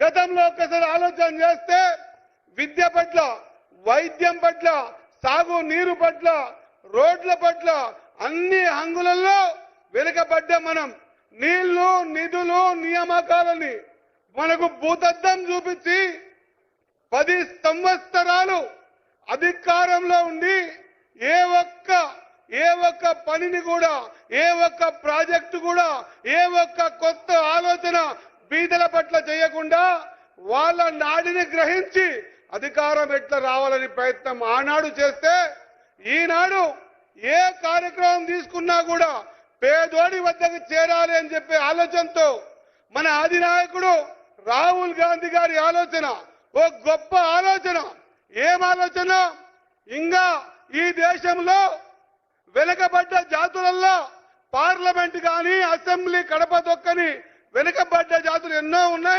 గతంలో ఒకసారి ఆలోచన చేస్తే విద్య పట్ల వైద్యం పట్ల సాగు నీరు పట్ల రోడ్ల పట్ల అన్ని హంగులలో వెనుకబడ్డ మనం నీళ్ళు నిధులు నియామకాలని మనకు భూతద్దం చూపించి పది సంవత్సరాలు అధికారంలో ఉండి ఏ ఒక్క ఏ ఒక్క పనిని కూడా ఏ ఒక్క ప్రాజెక్టు కూడా ఏ ఒక్క కొత్త బీదల పట్ల చేయకుండా వాళ్ళ నాడిని గ్రహించి అధికారం ఎట్లా రావాలని ప్రయత్నం ఆనాడు చేస్తే ఈనాడు ఏ కార్యక్రమం తీసుకున్నా కూడా పేదోడి వద్దకు చేరాలి అని చెప్పే ఆలోచనతో మన అధినాయకుడు రాహుల్ గాంధీ గారి ఆలోచన ఓ గొప్ప ఆలోచన. ఏం ఆలోచన? ఇంకా ఈ దేశంలో వెనుకబడ్డ జాతులలో పార్లమెంట్ కానీ అసెంబ్లీ కడప దొక్కని వెనుకబడ్డ జాతులు ఎన్నో ఉన్నాయి.